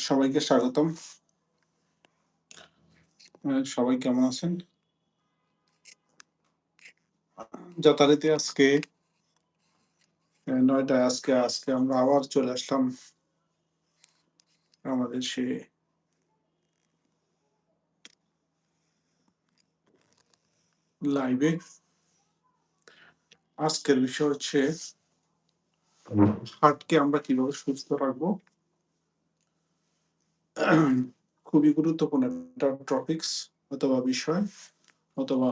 সবাইকে স্বাগতম। সবাই কেমন আছেন? যথারীতি আজকে নয়টায় আজকে আজকে আমরা আবার চলে আসলাম আমাদের সে লাইভে আজকের বিষয় হচ্ছে হার্টকে আমরা কীভাবে সুস্থ রাখব? খুবই গুরুত্বপূর্ণ একটা টপিকস অথবা বিষয় অথবা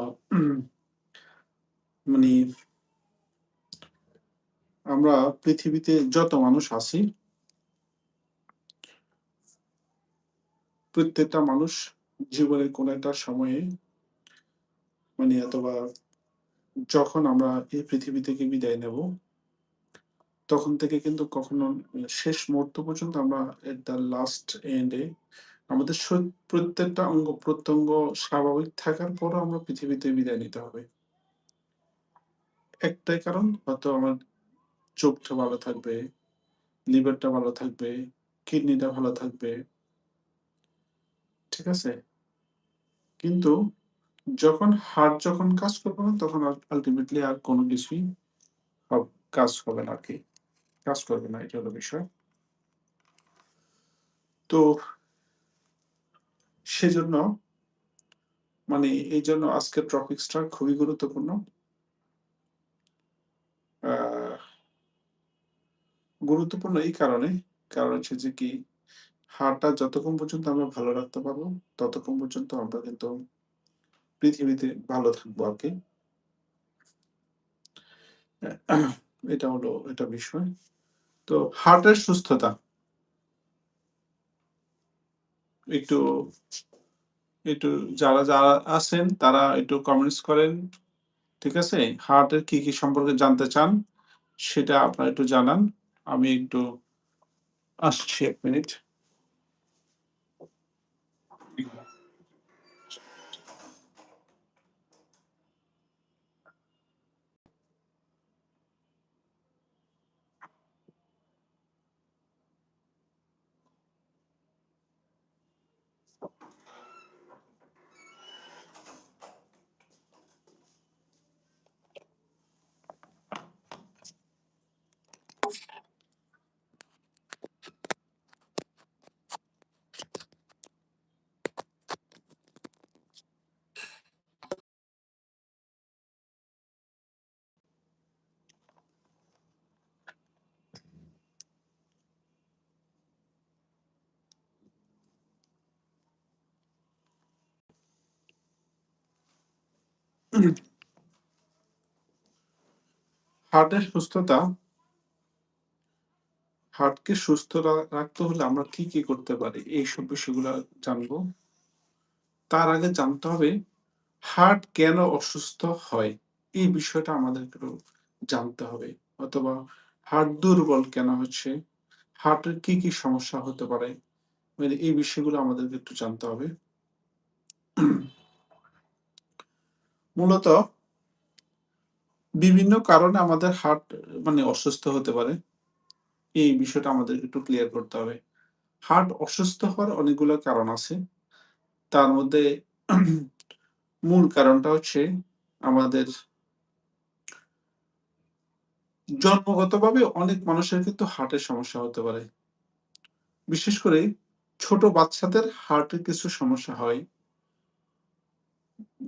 মানে আমরা পৃথিবীতে যত মানুষ আছি, প্রত্যেকটা মানুষ জীবনের কোন একটা সময়ে মানে অথবা যখন আমরা এই পৃথিবী থেকে বিদায় নেব তখন থেকে কিন্তু কখনো শেষ মুহূর্ত পর্যন্ত আমরা এট দ্য লাস্ট এন্ডে আমাদের প্রত্যেকটা অঙ্গ প্রত্যঙ্গ স্বাভাবিক থাকার পরও আমরা পৃথিবীতে বিদায় নিতে হবে। একটাই কারণ, হয়তো আমার চোখটা ভালো থাকবে, লিভারটা ভালো থাকবে, কিডনিটা ভালো থাকবে, ঠিক আছে? কিন্তু যখন হার্ট যখন কাজ করবে না, তখন আলটিমেটলি আর কোনো কিছুই কাজ হবে না আর কি। কাজ করবে না, এটা হলো বিষয়। তো সেজন্য মানে এই জন্য আজকের টপিক্সটা খুবই গুরুত্বপূর্ণ। গুরুত্বপূর্ণ এই কারণে, কারণ হচ্ছে যে কি, হাড়টা যতক্ষণ পর্যন্ত আমরা ভালো রাখতে পারব, ততক্ষণ পর্যন্ত আমরা কিন্তু পৃথিবীতে ভালো থাকব আর কি। এটা হলো এটা বিষয়। তো হার্টের সুস্থতা। একটু একটু যারা যারা আছেন, তারা একটু কমেন্টস করেন, ঠিক আছে? হার্টের কি কি সম্পর্কে জানতে চান, সেটা আপনারা একটু জানান। আমি একটু আসছি এক মিনিট হার্টের সুস্থতা, হার্টকে সুস্থ রাখতে হলে আমরা কি কি করতে পারি? এইসব বিষয়গুলো জানব। তার আগে জানতে হবে, হার্ট কেন অসুস্থ হয়? এই বিষয়টা আমাদের একটু জানতে হবে। অথবা হার্ট দুর্বল কেন হচ্ছে? হার্টের কি কি সমস্যা হতে পারে? এই বিষয়গুলো আমাদেরকে একটু জানতে হবে। মূলত বিভিন্ন কারণে আমাদের হার্ট মানে অসুস্থ হতে পারে। এই বিষয়টা আমাদের একটু ক্লিয়ার করতে হবে। হার্ট অসুস্থ হওয়ার অনেকগুলো কারণ আছে। তার মধ্যে মূল কারণটা হচ্ছে আমাদের জন্মগতভাবে অনেক মানুষের কিন্তু হার্টের সমস্যা হতে পারে। বিশেষ করে ছোট বাচ্চাদের হার্টের কিছু সমস্যা হয়।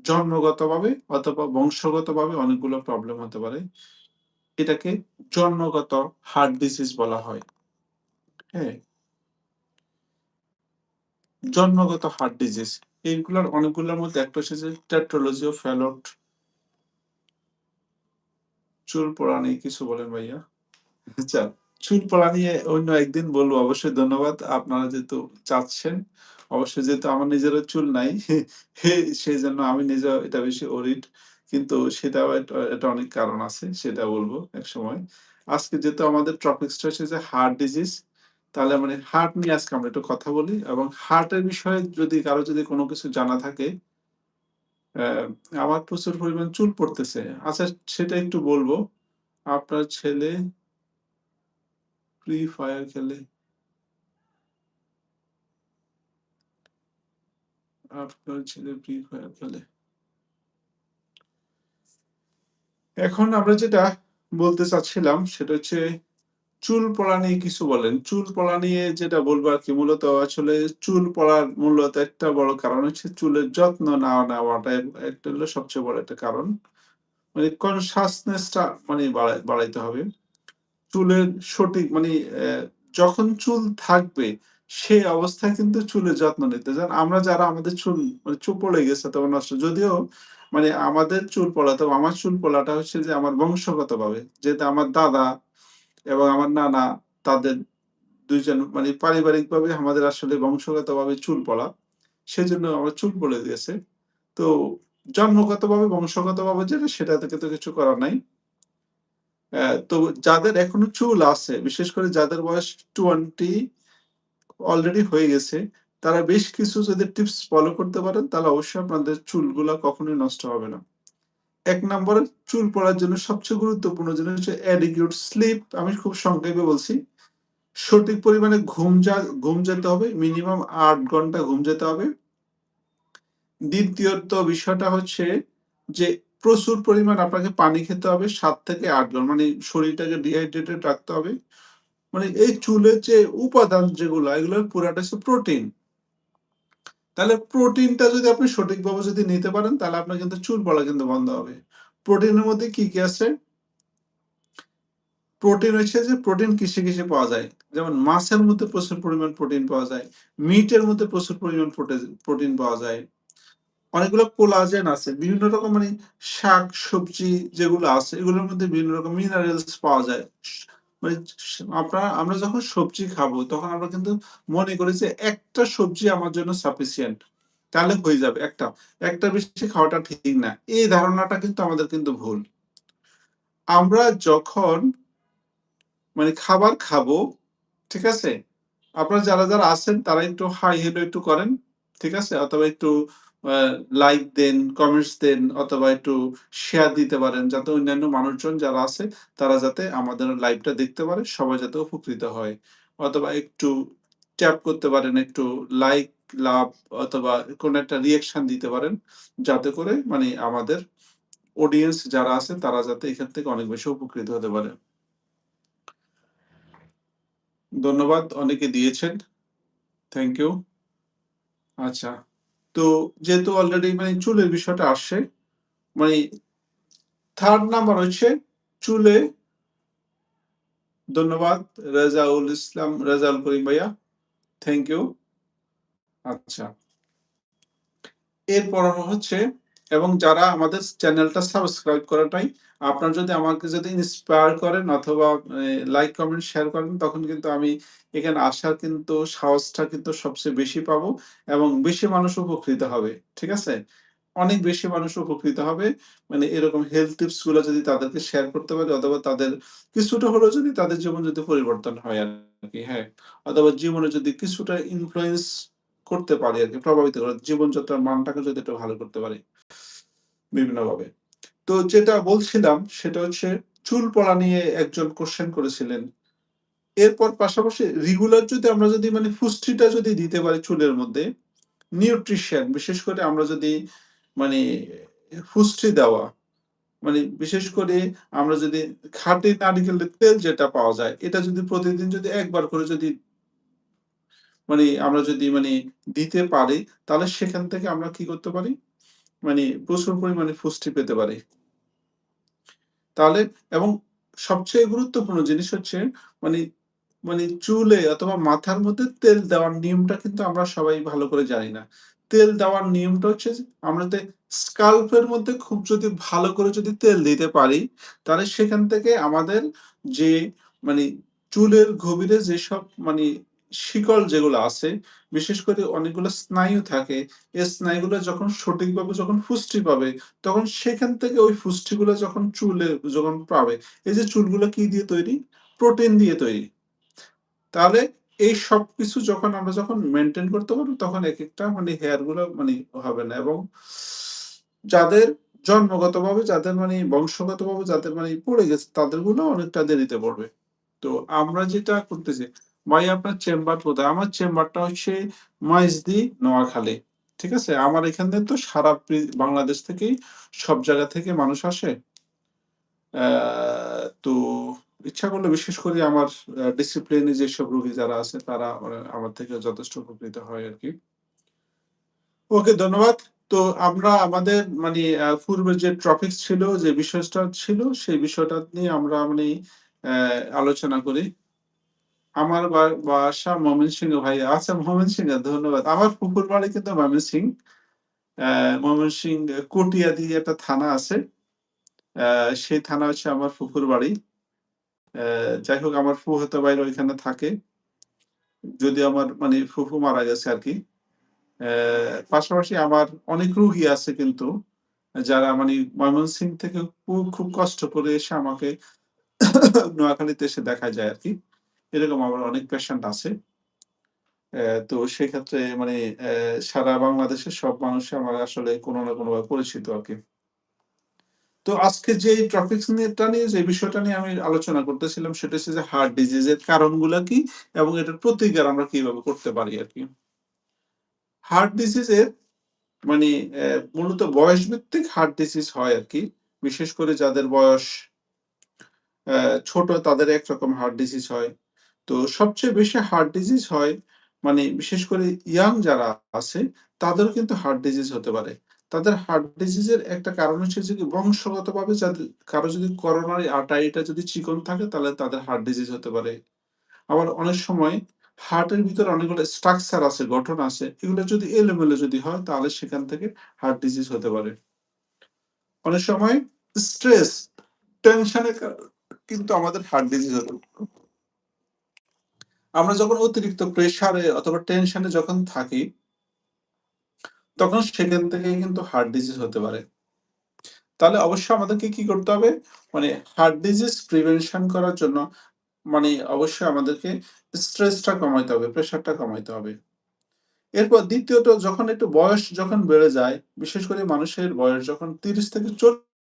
জন্মগতভাবে অথবা বংশগতভাবে অনেকগুলো প্রবলেম হতে পারে। এটাকে জন্মগত হার্ট ডিসিজ বলা হয়। হ্যাঁ। জন্মগত হার্ট ডিজিজ এইগুলোর অনেকগুলোর মধ্যে একটা হচ্ছে যে টেট্রোলজি অফ ফ্যালট চুল পড়া নেই কিছু বলেন ভাইয়া। আচ্ছা চুল পড়া নিয়ে অন্য একদিন বলব, অবশ্যই ধন্যবাদ। আপনারা যেহেতু চাচ্ছেন, অবশ্যই যেহেতু আমার নিজেরও চুল নাই, সেই জন্য আমি নিজে এটা বেশি ওরিড কিন্তু সেটাও এটা অনেক কারণ আছে, সেটা বলব এক সময় আজকে যেহেতু আমাদের টপিক্সটা হচ্ছে যে হার্ট ডিজিজ তাহলে মানে হার্ট নিয়ে আজকে আমরা একটু কথা বলি এবং হার্টের বিষয়ে যদি কারও যদি কোনো কিছু জানা থাকে আমার প্রচুর পরিমাণ চুল পড়তেছে। আচ্ছা সেটা একটু বলব। আপনার ছেলে ফ্রি ফায়ার খেলে। আপনার ছেলে ফ্রি ফায়ার খেলে। এখন আমরা যেটা বলতে চাচ্ছিলাম, সেটা হচ্ছে চুল পড়া নিয়ে কিছু বলেন। চুল পড়া নিয়ে যেটা বলব আর কি, মূলত আসলে চুল পড়ার মূলত একটা বড় কারণ হচ্ছে চুলের যত্ন না নেওয়াটা একটা হলো সবচেয়ে বড় একটা কারণ। মানে কনসাসনেসটা মানে বাড়াইতে হবে। চুলের সঠিক মানে অ্যা যখন চুল থাকবে, সেই অবস্থায় কিন্তু চুলের যত্ন নিতে যান। আমরা যারা আমাদের চুল মানে চুল পড়ে গেছে তখন নষ্ট যদিও মানে আমাদের চুল পড়া তো আমার চুল পড়াটা হচ্ছে যে আমার বংশগতভাবে। যেহেতু আমার দাদা এবং আমার নানা, তাদের ২ জন মানে পারিবারিকভাবে আমাদের আসলে বংশগতভাবে চুল পড়া। সেজন্য আমার চুল পড়ে গেছে। তো, জন্মগতভাবে, বংশগতভাবে যেটা সেটা থেকে তো কিছু করার নাই। তো যাদের এখনও চুল আছে, বিশেষ করে যাদের বয়স 20 অলরেডি হয়ে গেছে, তারা বেশ কিছু যদি টিপস ফলো করতে পারেন, তাহলে অবশ্যই আপনাদের চুলগুলা কখনোই নষ্ট হবে না। এক নম্বরে চুল পড়ার জন্য সবচেয়ে গুরুত্বপূর্ণ জিনিস হচ্ছে অ্যাডিকিউট স্লিপ। আমি খুব সংক্ষেপে বলছি। সঠিক পরিমাণে ঘুম যা ঘুম যেতে হবে। মিনিমাম আট ঘণ্টা ঘুম যেতে হবে। দ্বিতীয়ত বিষয়টা হচ্ছে যে প্রচুর পরিমাণ আপনাকে পানি খেতে হবে সাত থেকে আট ঘণ্টা। মানে শরীরটাকে ডিহাইড্রেটেড রাখতে হবে। মানে এই চুলের যে উপাদান যেগুলো এগুলোর পুরাটা হচ্ছে প্রোটিন। তাহলে প্রোটিনটা যদি আপনি সঠিকভাবে যদি নিতে পারেন তাহলে আপনার কিন্তু চুল পড়া কিন্তু বন্ধ হবে। প্রোটিনের মধ্যে কি, কি আছে? প্রোটিন হচ্ছে যে প্রোটিন কিসে, কিসে পাওয়া যায়? যেমন মাছের মধ্যে প্রচুর পরিমাণ প্রোটিন পাওয়া যায়। মিটের মধ্যে প্রচুর পরিমাণ প্রোটিন পাওয়া যায়। অনেকগুলো কোলাজেন আছে। বিভিন্ন রকম মানে শাক-সবজি যেগুলো আছে এগুলোর মধ্যে বিভিন্ন রকম মিনারেলস পাওয়া যায়। মানে আপনারা আমরা যখন সবজি খাব তখন আমরা কিন্তু মনে করি যে একটা সবজি আমার জন্য সাফিসিয়েন্ট। তাহলে হয়ে যাবে একটা। একটার বেশি খাওয়াটা ঠিক না। এই ধারণাটা কিন্তু আমাদের কিন্তু ভুল। আমরা যখন মানে খাবার খাব, ঠিক আছে? আপনারা যারা, যারা আছেন তারা একটু হাই হেলো একটু করেন। ঠিক আছে? অথবা একটু লাইক দেন, কমেন্টস দেন অথবা একটু শেয়ার দিতে পারেন যাতে অন্যান্য মানুষজন যারা আছে তারা যাতে আমাদের লাইভটা দেখতে পারে, সবাই যাতে উপকৃত হয়। অথবা একটু ট্যাপ করতে পারেন, একটু লাইক, লাভ অথবা কোন একটা রিঅ্যাকশন দিতে পারেন। যাতে করে মানে আমাদের অডিয়েন্স যারা আছে তারা যাতে এখান থেকে অনেক বেশি উপকৃত হতে পারে। ধন্যবাদ অনেকে দিয়েছেন। Thank you. আচ্ছা। তো যেহেতু অলরেডি মানে চুলের বিষয়টা আসছে, মানে থার্ড নাম্বার হচ্ছে চুলে ধন্যবাদ রেজাউল ইসলাম, রেজাউল করিম ভাইয়া। Thank you. আচ্ছা। এরপর হচ্ছে এবং যারা আমাদের চ্যানেলটা সাবস্ক্রাইব করাটাই আপনারা যদি আমাকে যদি ইন্সপায়ার করেন অথবা লাইক, কমেন্ট, শেয়ার করেন তখন কিন্তু আমি এখানে আসার কিন্তু সাহসটা কিন্তু সবচেয়ে বেশি পাবো এবং বেশি মানুষ উপকৃত হবে। ঠিক আছে? অনেক বেশি মানুষ উপকৃত হবে। মানে এরকম হেলথ টিপসগুলো যদি তাদেরকে শেয়ার করতে পারি অথবা তাদের কিছুটা হলেও যদি তাদের জীবন যদি পরিবর্তন হয় আরকি, হ্যাঁ। অথবা জীবনে যদি কিছুটা ইনফ্লুয়েন্স করতে পারি আর কি প্রভাবিত করে জীবনযাত্রার মানটাকে যদি একটু ভালো করতে পারি। বিভিন্নভাবে। তো যেটা বলছিলাম সেটা হচ্ছে চুল পড়া নিয়ে একজন কোয়েশ্চেন করেছিলেন। এরপর পাশাপাশি রেগুলার যদি আমরা যদি মানে পুষ্টিটা যদি দিতে পারি চুলের মধ্যে, নিউট্রিশন বিশেষ করে আমরা যদি মানে পুষ্টি দেওয়া, মানে বিশেষ করে আমরা যদি খাঁটি নারিকেলের তেল যেটা পাওয়া যায়, এটা যদি প্রতিদিন যদি একবার করে যদি মানে আমরা যদি মানে দিতে পারি, তাহলে সেখান থেকে আমরা কি করতে পারি? মানে প্রচুর পরিমাণে পুষ্টি পেতে পারি। তাহলে এবং সবচেয়ে গুরুত্বপূর্ণ জিনিস হচ্ছে মানে মানে চুলে অথবা মাথার মধ্যে তেল দেওয়ার নিয়মটা কিন্তু আমরা সবাই ভালো করে জানি না। তেল দেওয়ার নিয়মটা হচ্ছে আমরা যদি স্কাল্প মধ্যে খুব যদি ভালো করে যদি তেল দিতে পারি, তাহলে সেখান থেকে আমাদের যে মানে চুলের গভীরে যেসব মানে শিকল যেগুলো আছে, বিশেষ করে অনেকগুলো স্নায়ু থাকে, এই স্নায়ুগুলো যখন সঠিকভাবে যখন পুষ্টি পাবে, তখন সেখান থেকে ওই পুষ্টিগুলো যখন চুলে যখন পাবে, এই যে চুলগুলো কি দিয়ে তৈরি? প্রোটিন দিয়ে তৈরি। তাহলে এই সবকিছু যখন আমরা যখন মেনটেন করতে পারব তখন একেকটা মানে হেয়ারগুলো মানে হবে না এবং যাদের জন্মগতভাবে যাদের মানে বংশগতভাবে যাদের মানে পড়ে গেছে তাদেরগুলো অনেকটা দেরিতে পড়বে। তো আমরা যেটা করতেছি, ভাই আপনার চেম্বার কোথায়? আমার চেম্বারটা হচ্ছে মাইজদি নোয়াখালী। ঠিক আছে? আমার এখানে তো সারা বাংলাদেশ থেকেই সব জায়গা থেকে মানুষ আসে। তো ইচ্ছা করলে বিশেষ করে আমার ডিসিপ্লিনে যেসব রোগী যারা আছে তারা আমার থেকে যথেষ্ট উপকৃত হয় আর কি ওকে ধন্যবাদ। তো আমরা আমাদের মানে পূর্বে যে টপিকস ছিল, যে বিষয়টা ছিল সেই বিষয়টা নিয়ে আমরা মানে আলোচনা করি। আমার বাসা ময়মনসিংহে ভাই। আচ্ছা ময়মনসিংহে ধন্যবাদ। আমার পুকুর বাড়ি কিন্তু ময়মনসিংহ। অ্যা ময়মনসিংহ কটিয়াদি একটা থানা আছে। সেই থানা হচ্ছে আমার ফুফুর বাড়ি। যাই হোক আমার ফুফাতো ভাইরা ওইখানে থাকে। যদিও আমার মানে ফুফু মারা গেছে আরকি। অ্যা পাশাপাশি আমার অনেক রুগী আছে কিন্তু যারা মানে ময়মনসিংহ থেকে খুব, কষ্ট করে এসে আমাকে নোয়াখালীতে এসে দেখা যায় আর আরকি। এরকম আমার অনেক পেশেন্ট আছে। তো সেক্ষেত্রে মানে সারা বাংলাদেশের সব মানুষই আমার আসলে কোনো না কোনোভাবে পরিচিত আরকি। তো আজকে যেই টপিকস নিয়ে যে বিষয়টা নিয়ে আমি আলোচনা করতেছিলাম, সেটা হচ্ছে যে হার্ট ডিজিজ এর কারণগুলা কি এবং এটার প্রতিকার আমরা কীভাবে করতে পারি আরকি। হার্ট ডিজিজ এর মানে মূলত বয়সভিত্তিক হার্ট ডিজিজ হয় আর কি বিশেষ করে যাদের বয়স ছোট তাদের একরকম হার্ট ডিজিজ হয়। তো সবচেয়ে বেশি হার্ট ডিজিজ হয় মানে বিশেষ করে ইয়াং যারা আছে তাদেরও কিন্তু হার্ট ডিজিজ হতে পারে। তাদের হার্ট ডিজিজ এর একটা কারণ হচ্ছে যে বংশগতভাবে যাদের কারও যদি করোনার আর্টারিটা যদি চিকন থাকে তাহলে তাদের হার্ট ডিজিজ হতে পারে। আবার অনেক সময় হার্টের ভিতরে অনেকগুলো স্ট্রাকচার আছে, গঠন আছে। এগুলো যদি এলোমেলো যদি হয় তাহলে সেখান থেকে হার্ট ডিজিজ হতে পারে। অনেক সময় স্ট্রেস, টেনশনের কিন্তু আমাদের হার্ট ডিজিজ হতে। আমরা যখন অতিরিক্ত প্রেশারে অথবা টেনশনে যখন থাকি তখন সেখান থেকে কিন্তু হার্ট ডিজিজ হতে পারে। তাহলে অবশ্যই আমাদেরকে কি করতে হবে? মানে হার্ট ডিজিজ প্রিভেনশন করার জন্য মানে অবশ্যই আমাদেরকে স্ট্রেসটা কমাইতে হবে, প্রেশারটা কমাইতে হবে। এরপর দ্বিতীয়ত যখন একটু বয়স যখন বেড়ে যায়, বিশেষ করে মানুষের বয়স যখন ৩০ থেকে ৪০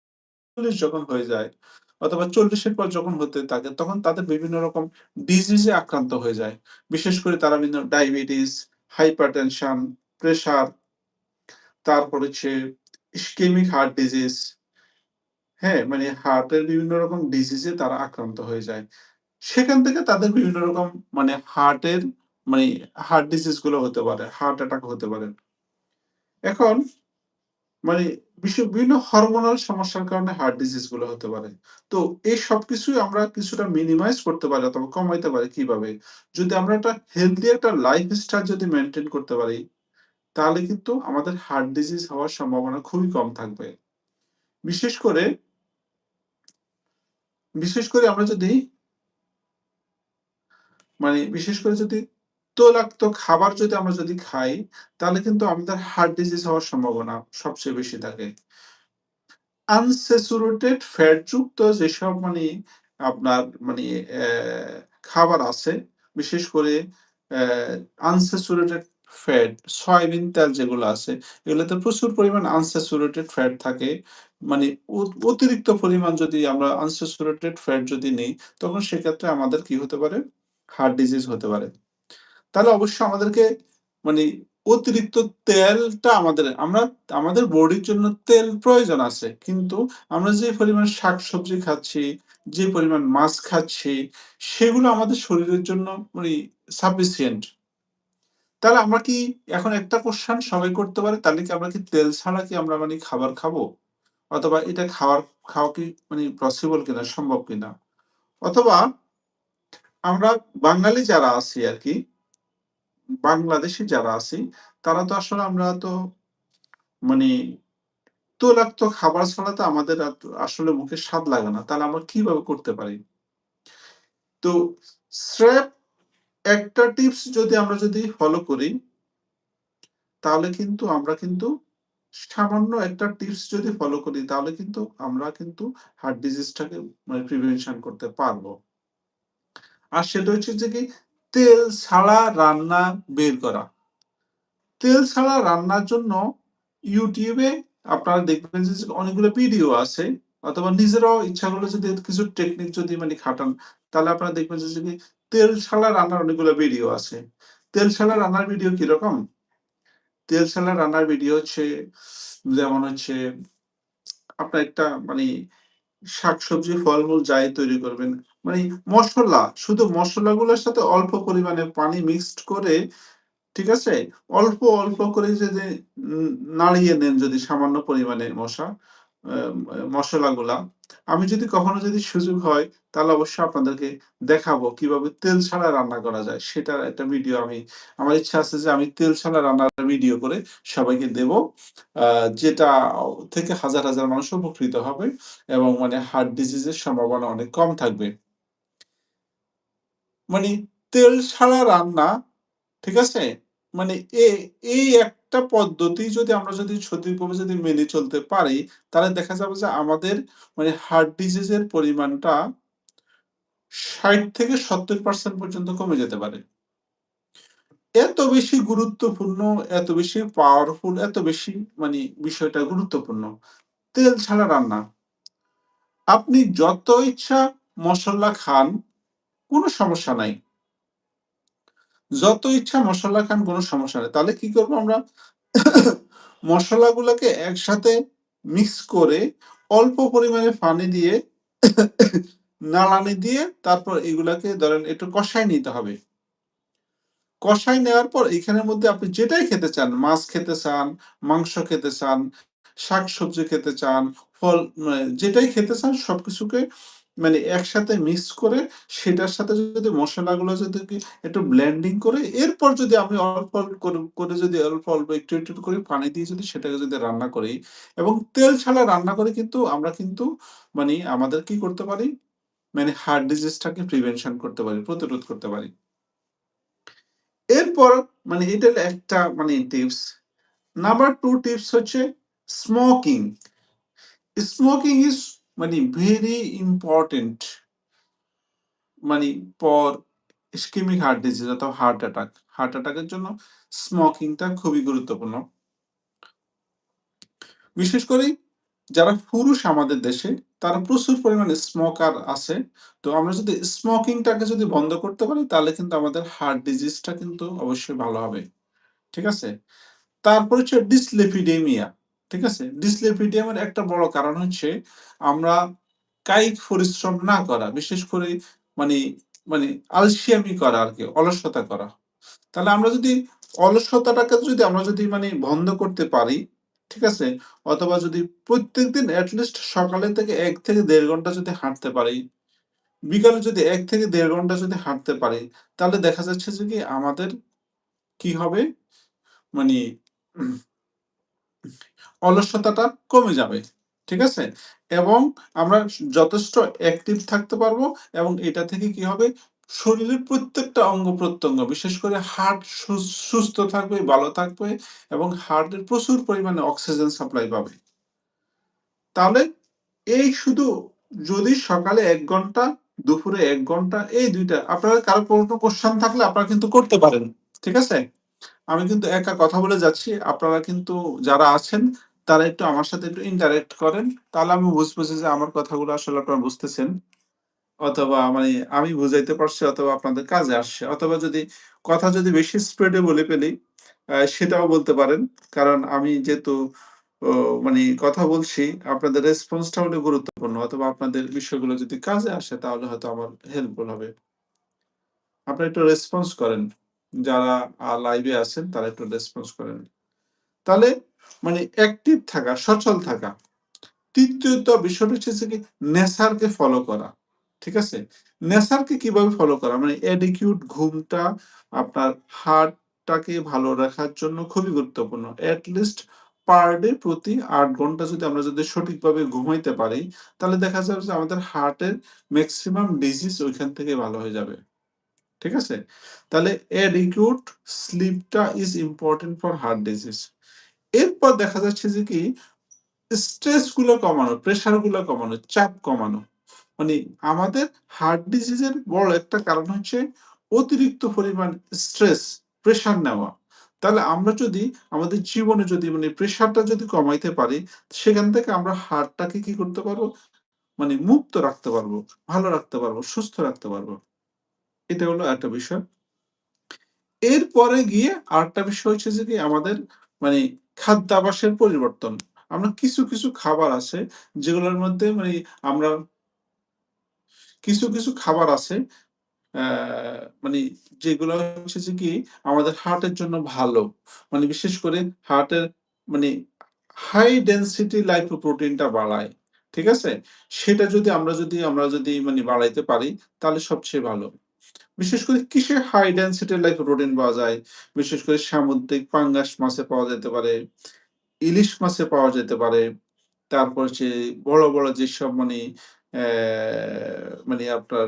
যখন হয়ে যায় অথবা ৪০ এর পর যখন হতে থাকে তখন তাদের বিভিন্ন রকম ডিজিজে আক্রান্ত হয়ে যায়। বিশেষ করে তারা বিভিন্ন ডায়াবেটিস, হাইপারটেনশন, প্রেশার তারপর হচ্ছে ইসকেমিক হার্ট ডিজিজ হ্যাঁ? মানে হার্টের বিভিন্ন রকম ডিজিজে তারা আক্রান্ত হয়ে যায়। সেখান থেকে তাদের বিভিন্ন রকম মানে হার্টের মানে হার্ট ডিজিজগুলো হতে পারে, হার্ট অ্যাটাক হতে পারে। এখন মানে বিভিন্ন হরমোনাল সমস্যার কারণে হার্ট ডিজিজগুলো হতে পারে। তো এই সবকিছুই আমরা কিছুটা মিনিমাইজ করতে পারি অথবা কমাইতে পারি কীভাবে? যদি আমরা একটা হেলথি একটা লাইফ স্টাইল যদি মেনটেন করতে পারি, তাহলে কিন্তু আমাদের হার্ট ডিজিজ হওয়ার সম্ভাবনা খুবই কম থাকবে। বিশেষ করে বিশেষ করে আমরা যদি মানে বিশেষ করে যদি তৈলাক্ত খাবার যদি আমরা যদি খাই, তাহলে কিন্তু আমাদের হার্ট ডিজিজ হওয়ার সম্ভাবনা সবচেয়ে বেশি থাকে। আনস্যাচুরেটেড ফ্যাট যুক্ত যেসব মানে আপনার মানে খাবার আছে, বিশেষ করে অ্যা আনস্যাচুরেটেড ফ্যাট, সয়াবিন তেল যেগুলো আছে, এগুলোতে প্রচুর পরিমাণ আনস্যাচুরেটেড ফ্যাট থাকে। মানে অতিরিক্ত পরিমাণ যদি আমরা আনস্যাচুরেটেড ফ্যাট যদি নিই তখন সেক্ষেত্রে আমাদের কি হতে পারে? হার্ট ডিজিজ হতে পারে। তাহলে অবশ্যই আমাদেরকে মানে অতিরিক্ত তেলটা আমাদের আমরা আমাদের বডির জন্য তেল প্রয়োজন আছে। কিন্তু আমরা যে পরিমাণ শাকসবজি খাচ্ছি, যে পরিমাণ মাছ খাচ্ছি, সেগুলো আমাদের শরীরের জন্য মানে সাফিসিয়েন্ট। তাহলে আমরা কি এখন একটা কোয়েশ্চেন সবাই করতে পারে, তাহলে কি আমরা কি তেল ছাড়া কি আমরা মানে খাবার খাব? অথবা এটা খাওয়ার খাওয়া কি মানে পসিবল কিনা, সম্ভব কিনা? অথবা আমরা বাঙালি যারা আছি আরকি বাংলাদেশী যারা আছি, তারা তো আসলে আমরা তো মানে তৈলাক্ত খাবার ছাড়া তো আমাদের আসলে মুখে স্বাদ লাগে না। তাহলে আমরা কীভাবে করতে পারি? তো স্রেফ একটা টিপস যদি আমরা যদি ফলো করি তাহলে কিন্তু আমরা কিন্তু সামান্য একটা টিপস যদি ফলো করি তাহলে কিন্তু আমরা কিন্তু হার্ট ডিজিজটাকে মানে প্রিভেনশন করতে পারব। আর সেটা হচ্ছে যে কি তেল ছাড়া রান্না বের করা। তেল ছাড়া রান্নার জন্য ইউটিউবে আপনারা দেখবেন যে অনেকগুলো ভিডিও আছে অথবা নিজেরাও ইচ্ছা করলে যদি কিছু টেকনিক যদি মানে খাটান, তাহলে আপনারা দেখবেন যে তেল ছাড়া রান্নার অনেকগুলো ভিডিও আছে। তেল ছাড়া রান্নার ভিডিও কীরকম? তেল ছাড়া রান্নার ভিডিও হচ্ছে যেমন হচ্ছে আপনার একটা মানে শাকসবজি, ফলমূল যাই তৈরি করবেন। মানে মশলা শুধু মসলাগুলোর সাথে অল্প পরিমাণে পানি মিক্সড করে, ঠিক আছে? অল্প, অল্প করে যদি নাড়িয়ে নেন যদি সামান্য পরিমাণে মশা আ মসলাগুলা। আমি যদি কখনো যদি সুযোগ হয় তাহলে অবশ্যই আপনাদেরকে দেখাবো কীভাবে তেল ছাড়া রান্না করা যায়। সেটার একটা ভিডিও আমি আমার ইচ্ছা আছে যে আমি তেল ছাড়া রান্নার ভিডিও করে সবাইকে দেব। যেটা থেকে হাজার, হাজার মানুষ উপকৃত হবে এবং মানে হার্ট ডিজিজ এর সম্ভাবনা অনেক কম থাকবে। মানে তেল ছাড়া রান্না, ঠিক আছে? মানে এই একটা পদ্ধতি যদি আমরা যদি সঠিকভাবে যদি মেনে চলতে পারি, তাহলে দেখা যাবে যে আমাদের মানে হার্ট ডিজিজ এর পরিমাণটা ৬০ থেকে ৭০% পর্যন্ত কমে যেতে পারে। এত বেশি গুরুত্বপূর্ণ, এত বেশি পাওয়ারফুল, এত বেশি মানে বিষয়টা গুরুত্বপূর্ণ। তেল ছাড়া রান্না। আপনি যত ইচ্ছা মশলা খান, কোনো সমস্যা নাই। যত ইচ্ছা মশলা খান কোনো সমস্যা নাই। তাহলে কি করব আমরা? মসলাগুলোকে একসাথে মিক্স করে অল্প পরিমাণে পানি দিয়ে নাড়ানি দিয়ে তারপর এগুলাকে ধরেন একটু কষায় নিতে হবে। কষায় নেওয়ার পর এখানের মধ্যে আপনি যেটাই খেতে চান, মাছ খেতে চান, মাংস খেতে চান, শাকসবজি খেতে চান, ফল মানে যেটাই খেতে চান সবকিছুকে মানে একসাথে মিক্স করে সেটার সাথে যদি মসলাগুলো যদি একটু ব্লেন্ডিং করে এরপর যদি আমি অল্প, অল্প করে যদি অল্প, অল্প একটু, একটু করে পানি দিয়ে যদি সেটাকে যদি রান্না করি এবং তেল ছাড়া রান্না করে কিন্তু আমরা কিন্তু মানে আমাদের কি করতে পারি? মানে হার্ট ডিজিজ টাকে প্রিভেনশন করতে পারি, প্রতিরোধ করতে পারি। এরপর মানে এটা হলো একটা মানে টিপস। নাম্বার টু টিপস হচ্ছে স্মোকিং। স্মোকিং ইস মানে ভেরি ইম্পোর্টেন্ট। মানে পর ইসকেমিক হার্ট ডিজিজ অথবা হার্ট অ্যাটাক। হার্ট অ্যাটাকের জন্য স্মোকিংটা খুবই গুরুত্বপূর্ণ। বিশেষ করে যারা পুরুষ আমাদের দেশে, তারা প্রচুর পরিমাণে স্মোকার আছে। তো আমরা যদি স্মোকিংটাকে যদি বন্ধ করতে পারি, তাহলে কিন্তু আমাদের হার্ট ডিজিজটা কিন্তু অবশ্যই ভালো হবে। ঠিক আছে? তারপর হচ্ছে ডিসলিপিডেমিয়া। ঠিক আছে? ডিসলিপিডেমিয়ার একটা বড় কারণ হচ্ছে আমরা কায়িক পরিশ্রম না করা। বিশেষ করে মানে মানে আলসিয়ামি করা আর কি অলসতা করা। তাহলে আমরা যদি অলসতাটাকে যদি আমরা যদি মানে বন্ধ করতে পারি, ঠিক আছে? অথবা যদি প্রত্যেকদিন এট লিস্ট সকালে থেকে এক থেকে দেড় ঘণ্টা যদি হাঁটতে পারি, বিকালে যদি এক থেকে দেড় ঘণ্টা যদি হাঁটতে পারি, তাহলে দেখা যাচ্ছে যে কি আমাদের কি হবে? মানে অলসতাটা কমে যাবে। ঠিক আছে? এবং আমরা যথেষ্ট অ্যাক্টিভ থাকতে পারব এবং এটা থেকে কি হবে? শরীরের প্রত্যেকটা অঙ্গ-প্রত্যঙ্গ বিশেষ করে হার্ট সুস্থ থাকবে, ভালো থাকবে এবং হার্টের প্রচুর পরিমাণে অক্সিজেন সাপ্লাই পাবে। তাহলে এই শুধু যদি সকালে এক ঘণ্টা, দুপুরে এক ঘণ্টা এই ২ টা আপনাদের কারও কোনো কোয়েশ্চেন থাকলে আপনারা কিন্তু করতে পারেন। ঠিক আছে? আমি কিন্তু একা কথা বলে যাচ্ছি। আপনারা কিন্তু যারা আছেন তারা একটু আমার সাথে একটু ইন্টারেক্ট করেন। তাহলে আমি বুঝব যে, আমার কথাগুলো আসলে আপনারা বুঝতেছেন। অথবা মানে আমি বুঝাইতে পারছি অথবা আপনাদের কাজে আসছে। অথবা যদি কথা যদি বেশি স্প্রেডে বলে ফেলি সেটাও বলতে পারেন। কারণ আমি যেহেতু মানে কথা বলছি আপনাদের রেসপন্স টা হলো গুরুত্বপূর্ণ। অথবা আপনাদের বিষয়গুলো যদি কাজে আসে তাহলে হয়তো আমার হেল্পফুল হবে। আপনারা একটু রেসপন্স করেন। যারা লাইভে আছেন তারা একটু রেসপন্স করেন। তাহলে মানে অ্যাক্টিভ থাকা, সচল থাকা। তৃতীয়ত বিষয়টা হচ্ছে কি নেচারকে ফলো করা। ঠিক আছে? নেচারকে কীভাবে ফলো করা? মানে অ্যাডিকিউট ঘুমটা আপনার হার্টটাকে ভালো রাখার জন্য খুবই গুরুত্বপূর্ণ। এট লিস্ট পার ডে প্রতি আট ঘণ্টা যদি আমরা যদি সঠিকভাবে ঘুমাইতে পারি, তাহলে দেখা যাবে যে আমাদের হার্টের ম্যাক্সিমাম ডিজিজ ওইখান থেকে ভালো হয়ে যাবে। ঠিক আছে? তাহলে অ্যাডিকিউট স্লিপটা is important for heart disease. এরপর দেখা যাচ্ছে যে কি স্ট্রেসগুলো কমানো, প্রেশারগুলো কমানো, চাপ কমানো। মানে আমাদের হার্ট ডিজিজ এর বড় একটা কারণ হচ্ছে অতিরিক্ত পরিমাণ স্ট্রেস, প্রেশার নেওয়া। তাহলে আমরা যদি আমাদের জীবনে যদি মানে প্রেশারটা যদি কমাইতে পারি, সেখান থেকে আমরা হার্টটাকে কি করতে পারব? মানে মুক্ত রাখতে পারব, ভালো রাখতে পারব, সুস্থ রাখতে পারব। এটা হলো আরেকটা বিষয়। এরপরে গিয়ে আরেকটা বিষয় হচ্ছে যে কি আমাদের মানে খাদ্যাভ্যাসের পরিবর্তন। আমরা কিছু, কিছু খাবার আছে যেগুলোর মধ্যে মানে আমরা কিছু, কিছু খাবার আছে মানে যেগুলো হচ্ছে যে কি আমাদের হার্টের জন্য ভালো। মানে বিশেষ করে হার্টের মানে হাই ডেনসিটি লাইপোপ্রোটিনটা বাড়ায়। ঠিক আছে? সেটা যদি আমরা যদি আমরা যদি মানে বাড়াইতে পারি তাহলে সবচেয়ে ভালো। বিশেষ করে কিসে হাই ডেন্সিটি লাইক লাইপোপ্রোটিন পাওয়া যায়? বিশেষ করে সামুদ্রিক পাঙ্গাস মাছে পাওয়া যেতে পারে, ইলিশ মাছে পাওয়া যেতে পারে। তারপর হচ্ছে বড়, বড় যেসব মানে মানে আপনার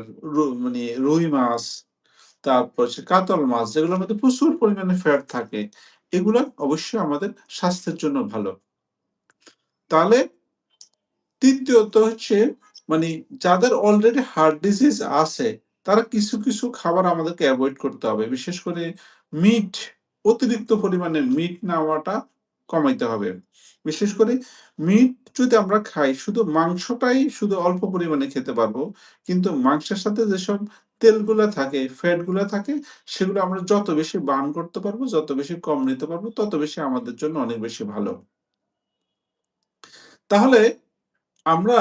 মানে রুই মাছ, তারপর হচ্ছে কাতল মাছ যেগুলোর মধ্যে প্রচুর পরিমাণে ফ্যাট থাকে। এগুলো অবশ্যই আমাদের স্বাস্থ্যের জন্য ভালো। তাহলে তৃতীয়ত হচ্ছে মানে যাদের অলরেডি হার্ট ডিজিজ আছে, তারা কিছু, কিছু খাবার আমাদেরকে অ্যাভয়েড করতে হবে। বিশেষ করে মিট, অতিরিক্ত পরিমাণে মিট নেওয়াটা কমাইতে হবে। বিশেষ করে মিট যদি আমরা খাই, শুধু মাংসটাই শুধু অল্প পরিমাণে খেতে পারব। কিন্তু মাংসের সাথে যেসব তেলগুলো থাকে, ফ্যাটগুলা থাকে, সেগুলো আমরা যত বেশি বার্ন করতে পারব, যত বেশি কম নিতে পারব, তত বেশি আমাদের জন্য অনেক বেশি ভালো। তাহলে আমরা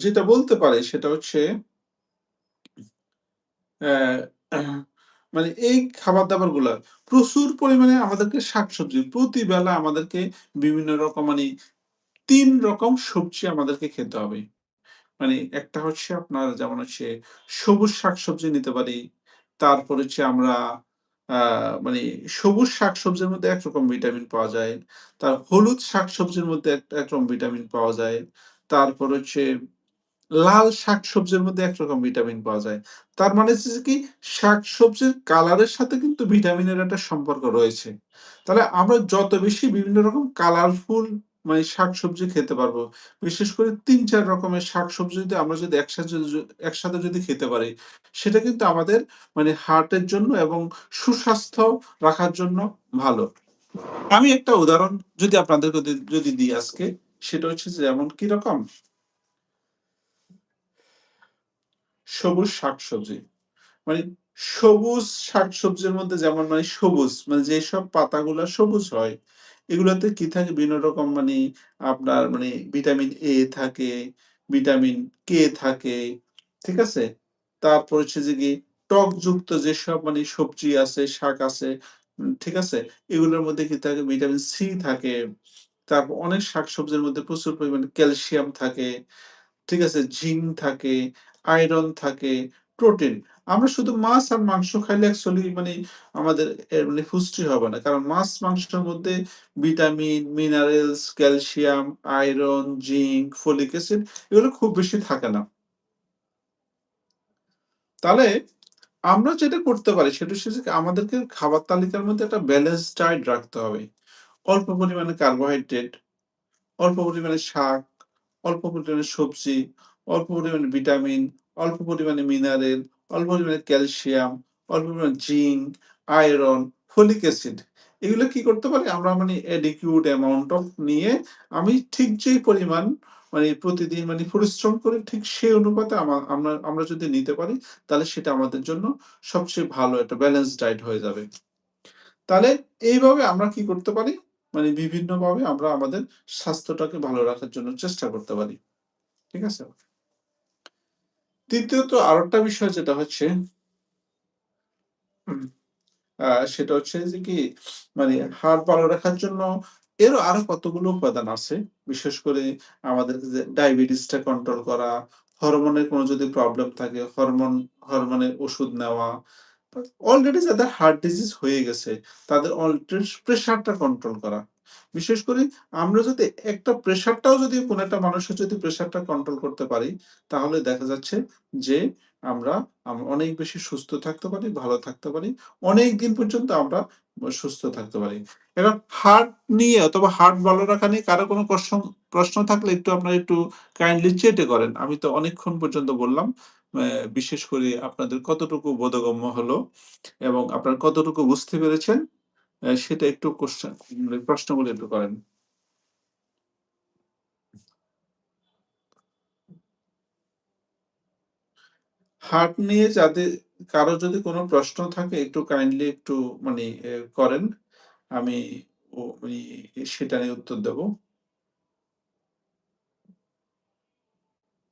যেটা বলতে পারি সেটা হচ্ছে মানে এই খাবার-দাবারগুলা প্রচুর পরিমাণে আমাদেরকে শাকসবজি প্রতি বেলা আমাদেরকে বিভিন্ন রকম মানে তিন রকম সবজি আমাদেরকে খেতে হবে। মানে একটা হচ্ছে আপনার যেমন হচ্ছে সবুজ শাকসবজি নিতে পারি। তারপর হচ্ছে আমরা মানে সবুজ শাকসবজির মধ্যে একরকম ভিটামিন পাওয়া যায়। তার হলুদ শাকসবজির মধ্যে এক, একরকম ভিটামিন পাওয়া যায়। তারপর হচ্ছে লাল শাকসবজির মধ্যে একরকম ভিটামিন পাওয়া যায়। তার মানে হচ্ছে কি শাকসবজির কালারের সাথে কিন্তু ভিটামিনের একটা সম্পর্ক রয়েছে। তাহলে আমরা যত বেশি বিভিন্ন রকম কালারফুল মানে শাকসবজি খেতে পারব। বিশেষ করে ৩-৪ রকমের শাকসবজি যদি আমরা যদি একসাথে একসাথে যদি খেতে পারি, সেটা কিন্তু আমাদের মানে হার্টের জন্য এবং সুস্বাস্থ্য রাখার জন্য ভালো। আমি একটা উদাহরণ যদি আপনাদেরকে যদি দিই আজকে, সেটা হচ্ছে যেমন কীরকম? সবুজ শাকসবজি। মানে সবুজ শাকসবজির মধ্যে যেমন মানে সবুজ মানে যেসব পাতাগুলা সবুজ হয়, এগুলাতে কি থাকে বিভিন্ন রকম মানে আপনার মানে ভিটামিন এ থাকে, ভিটামিন কে থাকে, ঠিক আছে? তারপর হচ্ছে যে কি টকযুক্ত যেসব মানে সবজি আছে, শাক আছে, ঠিক আছে? এগুলোর মধ্যে কি থাকে ভিটামিন সি থাকে। তারপর অনেক শাকসবজির মধ্যে প্রচুর পরিমাণে ক্যালসিয়াম থাকে। ঠিক আছে? জিঙ্ক থাকে, আয়রন থাকে, প্রোটিন। আমরা শুধু মাছ আর মাংস খাইলে অ্যাকচুয়ালি মানে আমাদের মানে পুষ্টি হবে না। কারণ মাছ, মাংসের মধ্যে vitamin, minerals, calcium, iron, zinc, folic acid এগুলো খুব বেশি থাকে না। তাহলে আমরা যেটা করতে পারি সেটা হচ্ছে আমাদেরকে খাবার তালিকার মধ্যে একটা ব্যালেন্স ডায়েট রাখতে হবে। অল্প পরিমাণে কার্বোহাইড্রেট, অল্প পরিমাণে শাক, অল্প পরিমাণে সবজি, অল্প পরিমাণে ভিটামিন, অল্প পরিমাণে মিনারেল, অল্প পরিমাণে ক্যালসিয়াম, অল্প পরিমাণে জিঙ্ক, আয়রন, ফলিক অ্যাসিড এগুলো কি করতে পারি? আমরা মানে adequate অ্যামাউন্ট of নিয়ে আমি ঠিক যেই পরিমাণ মানে প্রতিদিন মানে পরিশ্রম করে ঠিক সেই অনুপাতে আমরা আমরা যদি নিতে পারি, তাহলে সেটা আমাদের জন্য সবচেয়ে ভালো একটা ব্যালেন্স ডায়েট হয়ে যাবে। তাহলে এইভাবে আমরা কি করতে পারি? মানে বিভিন্নভাবে আমরা আমাদের স্বাস্থ্যটাকে ভালো রাখার জন্য চেষ্টা করতে পারি। ঠিক আছে? তৃতীয়ত আরেকটা বিষয় যেটা হচ্ছে সেটা হচ্ছে যে কি মানে হাড় ভালো রাখার জন্য এরও আরও কতগুলো উপাদান আছে। বিশেষ করে আমাদের যে ডায়াবেটিসটা কন্ট্রোল করা, হরমোনের কোনো যদি প্রবলেম থাকে, হরমোন হরমোনের ওষুধ নেওয়া। অলরেডি যাদের হার্ট ডিজিজ হয়ে গেছে, তাদের অলরেডি প্রেশারটা কন্ট্রোল করা। বিশেষ করে আমরা যদি একটা প্রেশারটাও যদি কোনো একটা মানুষের যদি প্রেশারটা কন্ট্রোল করতে পারি, তাহলে দেখা যাচ্ছে যে আমরা অনেক বেশি সুস্থ থাকতে পারি, ভালো থাকতে পারি। অনেক দিন পর্যন্ত আমরা সুস্থ থাকতে পারি। এখন হার্ট নিয়ে অথবা হার্ট ভালো রাখা নিয়ে কারও কোনো কশ্ন প্রশ্ন থাকলে একটু আপনারা একটু কাইন্ডলি চেটে করেন। আমি তো অনেকক্ষণ পর্যন্ত বললাম। বিশেষ করে আপনাদের কতটুকু বোধগম্য হলো এবং আপনারা কতটুকু বুঝতে পেরেছেন, সেটা একটু কোশ্চেন মানে প্রশ্নগুলো একটু করেন। হার্ট নিয়ে যাদের, কারও যদি কোনো প্রশ্ন থাকে, একটু কাইন্ডলি একটু মানে করেন। আমি মানে সেটা নিয়ে উত্তর দেব।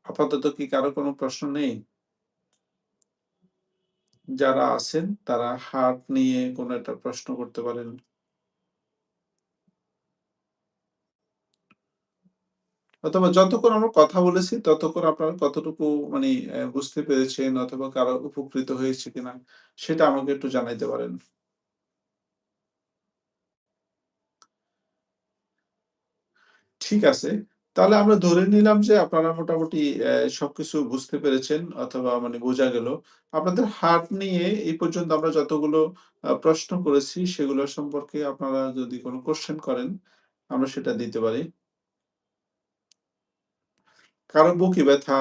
আপাতত কি কারও কোনো প্রশ্ন নেই? যারা আছেন, তারা হার্ট নিয়ে কোনো একটা প্রশ্ন করতে পারেন। অথবা যতক্ষণ আমরা কথা বলেছি, ততক্ষণ আপনারা কতটুকু মানে বুঝতে পেরেছেন অথবা কারও উপকৃত হয়েছে কিনা, সেটা আমাকে একটু জানাইতে পারেন। ঠিক আছে। তাহলে আমরা ধরে নিলাম যে আপনারা মোটামুটি সবকিছু বুঝতে পেরেছেন অথবা মানে বোঝা গেল। আপনাদের হার্ট নিয়ে এই পর্যন্ত আমরা যতগুলো প্রশ্ন করেছি সেগুলো সম্পর্কে আপনারা যদি কোনো কোয়েশ্চেন করেন, আমরা সেটা দিতে পারি। কারও বুকে ব্যথা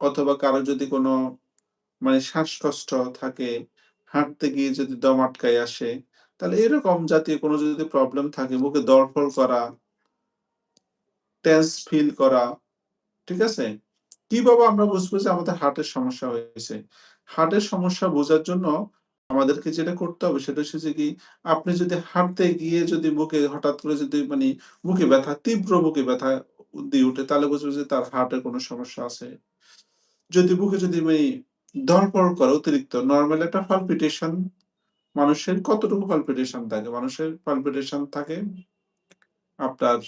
অথবা কারও যদি কোনো মানে শ্বাসকষ্ট থাকে, হাঁটতে গিয়ে যদি দম আটকায় আসে, তাহলে এরকম জাতীয় কোনো যদি প্রবলেম থাকে, বুকে ধড়ফড় করা টেন্স ফিল করা, ঠিক আছে? কীভাবে আমরা বুঝব যে আমাদের হার্টের সমস্যা হয়েছে? হার্টের সমস্যা বোঝার জন্য আমাদেরকে যেটা করতে হবে সেটা হচ্ছে কি, আপনি যদি হাঁটতে গিয়ে যদি বুকে হঠাৎ করে যদি মানে বুকে ব্যথা, তীব্র বুকে ব্যথা দিয়ে উঠে তাহলে বুঝবেন যে তার হার্টের কোনো সমস্যা আছে। যদি বুকে যদি মানে ধড়ফড় করে অতিরিক্ত, নর্মাল একটা পালপিটেশন মানুষের কতটুকু পালপিটেশন থাকে? মানুষের পালপিটেশন থাকে আপনার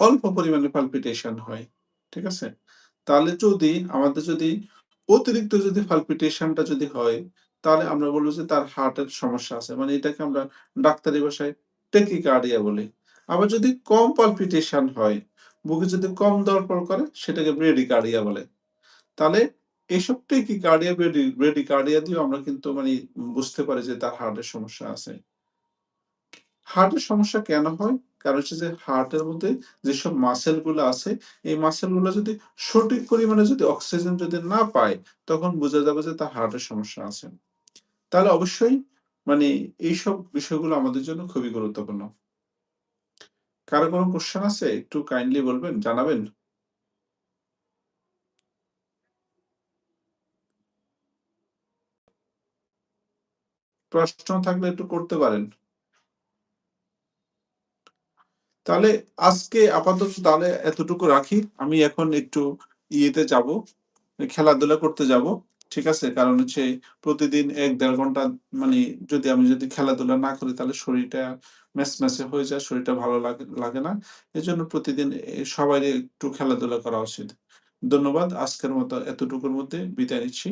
অল্প পরিমাণে পালপিটেশন হয়। ঠিক আছে? তাহলে যদি আমাদের যদি অতিরিক্ত যদি পালপিটেশনটা যদি হয়, তাহলে আমরা বলব যে তার হার্টের সমস্যা আছে। মানে এটাকে আমরা ডাক্তারি ভাষায় ট্যাকিকার্ডিয়া বলি। আবার যদি কম পালপিটেশন হয়, বুকে যদি কম ধড়ফড় করে সেটাকে ব্রেডিকার্ডিয়া বলে। তাহলে এসব ট্যাকিকার্ডিয়া, ব্রেডি ব্রেডিকার্ডিয়া দিয়েও আমরা কিন্তু মানে বুঝতে পারি যে তার হার্টের সমস্যা আছে। হার্টের সমস্যা কেন হয়? কারণ হচ্ছে যে হার্টের মধ্যে যেসব মাসলগুলো আছে, এই মাসলগুলো যদি সঠিক পরিমাণে যদি অক্সিজেন যদি না পায়, তখন বোঝা যাবে যে তার হার্টের সমস্যা আছে। তাহলে অবশ্যই মানে এইসব বিষয়গুলো আমাদের জন্য খুবই গুরুত্বপূর্ণ। কারও কোনো কোশ্চেন আছে? একটু কাইন্ডলি বলবেন, জানাবেন? প্রশ্ন থাকলে একটু করতে পারেন। তাহলে আজকে আপাতত তাহলে এতটুকু রাখি। আমি এখন একটু ইয়েতে যাব খেলাধুলা করতে যাব। ঠিক আছে? কারণ হচ্ছে প্রতিদিন এক দেড় ঘণ্টা মানে যদি আমি যদি খেলাধুলা না করি তাহলে শরীরটা ম্যাচ ম্যাচে হয়ে যায়, শরীরটা ভালো লাগে লাগে না। এজন্য প্রতিদিন এ সবারই একটু খেলাধুলা করা উচিত। ধন্যবাদ। আজকের মতো এতটুকুর মধ্যে বিদায় নিচ্ছি।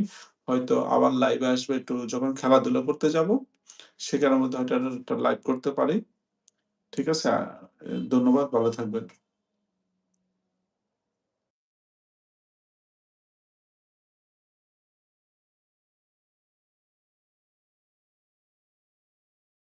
হয়তো আবার লাইভে আসবে একটু যখন খেলাধুলা করতে যাব, সেখানের মধ্যে হয়তো লাইভ করতে পারি। ঠিক আছে? ধন্যবাদ, ভালো থাকবেন।